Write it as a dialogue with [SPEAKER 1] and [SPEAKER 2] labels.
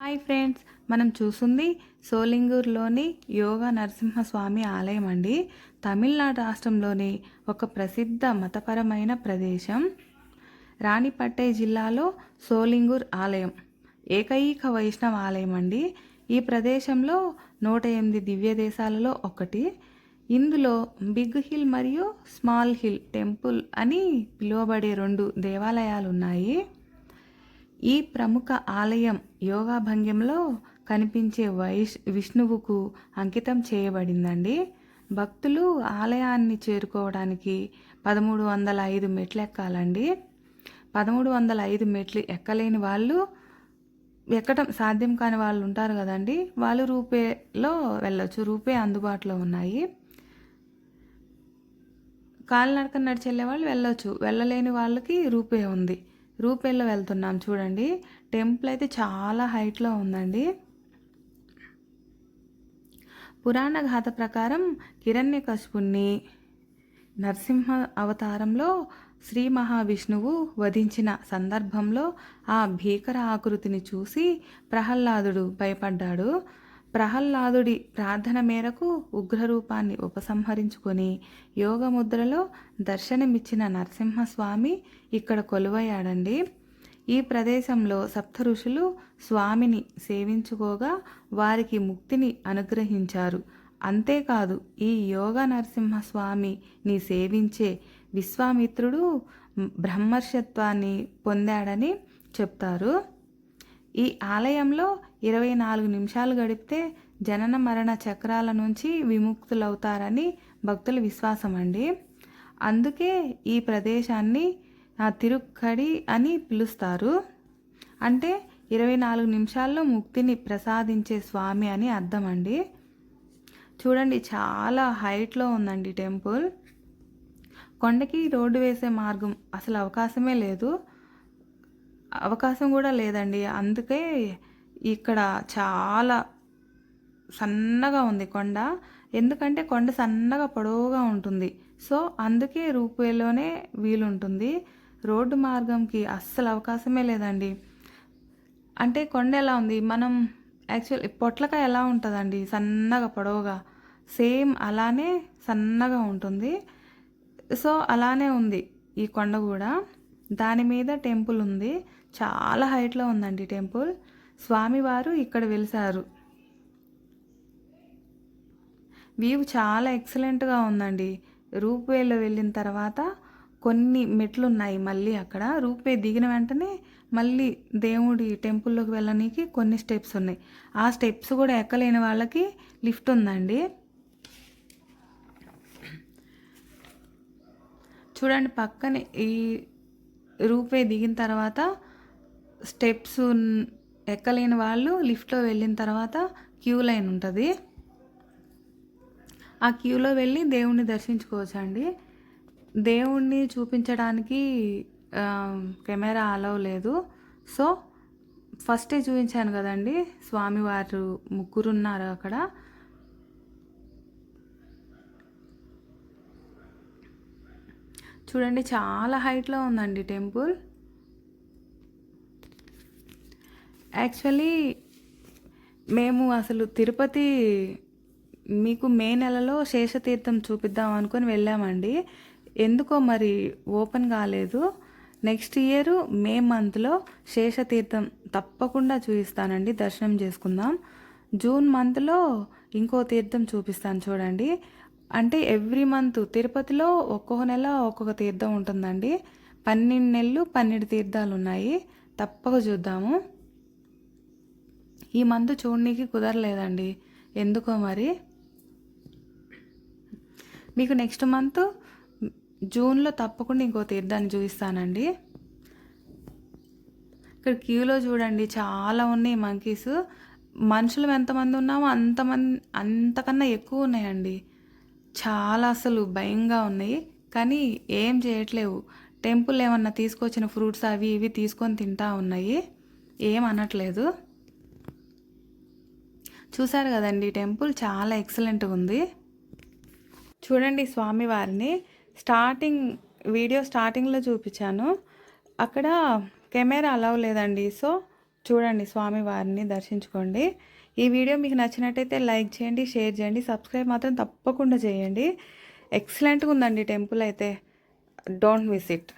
[SPEAKER 1] Hi friends మనం చూస్తుంది సోలింగూర్లోని యోగా నరసింహస్వామి ఆలయం అండి. తమిళనాడు రాష్ట్రంలోని ఒక ప్రసిద్ధ మతపరమైన ప్రదేశం. రాణిపట్టే జిల్లాలో సోలింగూర్ ఆలయం ఏకైక వైష్ణవ ఆలయం అండి. ఈ ప్రదేశంలో నూట ఎనిమిది దివ్య దేశాలలో ఒకటి. ఇందులో బిగ్ హిల్ మరియు స్మాల్ హిల్ టెంపుల్ అని పిలువబడే రెండు దేవాలయాలు ఉన్నాయి ఈ ప్రముఖ ఆలయం యోగా భంగ్యంలో కనిపించే వైష్ విష్ణువుకు అంకితం చేయబడిందండి. భక్తులు ఆలయాన్ని చేరుకోవడానికి పదమూడు వందల ఐదు మెట్లు ఎక్కాలండి. పదమూడు వందల ఐదు మెట్లు ఎక్కలేని వాళ్ళు ఎక్కడం సాధ్యం కాని వాళ్ళు ఉంటారు కదండి. వాళ్ళు రూపేలో వెళ్ళొచ్చు. రూపే అందుబాటులో ఉన్నాయి. కాలినడక నడిచి వెళ్ళే వాళ్ళు వెళ్ళొచ్చు. వెళ్ళలేని వాళ్ళకి రూపే ఉంది. రూపేలో వెళ్తున్నాం చూడండి. టెంపుల్ అయితే చాలా హైట్లో ఉందండి. పురాణ గాథ ప్రకారం హిరణ్యకశిపుణ్ణి నరసింహ అవతారంలో శ్రీ మహావిష్ణువు వధించిన సందర్భంలో ఆ భీకర ఆకృతిని చూసి ప్రహ్లాదుడు భయపడ్డాడు. ప్రహ్లాదుడి ప్రార్థన మేరకు ఉగ్రరూపాన్ని ఉపసంహరించుకొని యోగముద్రలో దర్శనమిచ్చిన నరసింహస్వామి ఇక్కడ కొలువయ్యాడండి. ఈ ప్రదేశంలో సప్త ఋషులు స్వామిని సేవించుకోగా వారికి ముక్తిని అనుగ్రహించారు. అంతేకాదు ఈ యోగ నరసింహస్వామిని సేవించే విశ్వామిత్రుడు బ్రహ్మర్షత్వాన్ని పొందాడని చెప్తారు. ఈ ఆలయంలో ఇరవై నాలుగు నిమిషాలు గడిపితే జనన మరణ చక్రాల నుంచి విముక్తులవుతారని భక్తుల విశ్వాసం అండి. అందుకే ఈ ప్రదేశాన్ని తిరుక్కడి అని పిలుస్తారు. అంటే ఇరవై నాలుగు నిమిషాల్లో ముక్తిని ప్రసాదించే స్వామి అని అర్థం అండి. చూడండి చాలా హైట్లో ఉందండి టెంపుల్. కొండకి రోడ్డు వేసే మార్గం అసలు అవకాశమే లేదు. అవకాశం కూడా లేదండి. అందుకే ఇక్కడ చాలా సన్నగా ఉంది కొండ. ఎందుకంటే కొండ సన్నగా పొడవుగా ఉంటుంది. సో అందుకే రూపేలోనే వీలుంటుంది. రోడ్డు మార్గంకి అస్సలు అవకాశమే లేదండి. అంటే కొండ ఎలా ఉంది? మనం యాక్చువల్ పొట్లకాయ ఎలా ఉంటుందండి? సన్నగా పొడవుగా. సేమ్ అలానే సన్నగా ఉంటుంది. సో అలానే ఉంది ఈ కొండ కూడా. దాని మీద టెంపుల్ ఉంది. చాలా హైట్లో ఉందండి టెంపుల్. స్వామివారు ఇక్కడ వెలిసారు. వ్యూ చాలా ఎక్సలెంట్గా ఉందండి. రూప్వేలో వెళ్ళిన తర్వాత కొన్ని మెట్లు ఉన్నాయి మళ్ళీ అక్కడ. రూపే దిగిన వెంటనే మళ్ళీ దేవుడి టెంపుల్లోకి వెళ్ళడానికి కొన్ని స్టెప్స్ ఉన్నాయి. ఆ స్టెప్స్ కూడా ఎక్కలేని వాళ్ళకి లిఫ్ట్ ఉందండి. చూడండి పక్కనే ఈ రూపే దిగిన తర్వాత స్టెప్స్ ఎక్కలేని వాళ్ళు లిఫ్ట్లో వెళ్ళిన తర్వాత క్యూ లైన్ ఉంటుంది. ఆ క్యూలో వెళ్ళి దేవుణ్ణి దర్శించుకోవచ్చు అండి దేవుణ్ణి చూపించడానికి కెమెరా అలవ్ లేదు. సో ఫస్టే చూపించాను కదండి స్వామివారు ముగ్గురు ఉన్నారు అక్కడ. చూడండి చాలా హైట్లో ఉందండి టెంపుల్. యాక్చువల్లీ మేము అసలు తిరుపతి మీకు మే నెలలో శేషతీర్థం చూపిద్దాం అనుకొని వెళ్ళామండి. ఎందుకో మరి ఓపెన్ కాలేదు. నెక్స్ట్ ఇయర్ మే మంత్లో శేషతీర్థం తప్పకుండా చూపిస్తానండి. దర్శనం చేసుకుందాం. జూన్ మంత్లో ఇంకో తీర్థం చూపిస్తాను చూడండి. అంటే ఎవ్రీ మంత్ తిరుపతిలో ఒక్కొక్క నెల ఒక్కొక్క తీర్థం ఉంటుందండి. పన్నెండు నెలలు పన్నెండు తీర్థాలు ఉన్నాయి తప్పక చూద్దాము. ఈ మంత్ చూడనీకి కుదరలేదండి. ఎందుకో మరి? మీకు నెక్స్ట్ మంత్ జూన్లో తప్పకుండా ఇంకో తీర్థాన్ని చూపిస్తానండి. ఇక్కడ క్యూలో చూడండి చాలా ఉన్నాయి మంకీస్. మనుషులు ఎంతమంది ఉన్నామో అంతమంది అంతకన్నా ఎక్కువ ఉన్నాయండి. చాలా అసలు భయంగా ఉన్నాయి. కానీ ఏం చేయట్లేవు. టెంపుల్ ఏమన్నా తీసుకొచ్చిన ఫ్రూట్స్ అవి ఇవి తీసుకొని తింటా ఉన్నాయి. ఏం అనట్లేదు. చూసారు కదండి టెంపుల్ చాలా ఎక్సలెంట్గా ఉంది. చూడండి స్వామివారిని స్టార్టింగ్ వీడియో స్టార్టింగ్లో చూపించాను. అక్కడ కెమెరా అలవ్ లేదండి సో చూడండి స్వామి వారిని దర్శించుకోండి. ఈ వీడియో మీకు నచ్చినట్టయితే లైక్ చేయండి షేర్ చేయండి సబ్స్క్రైబ్ మాత్రం తప్పకుండా చేయండి. ఎక్సలెంట్గా ఉందండి టెంపుల్ అయితే. Don't miss it.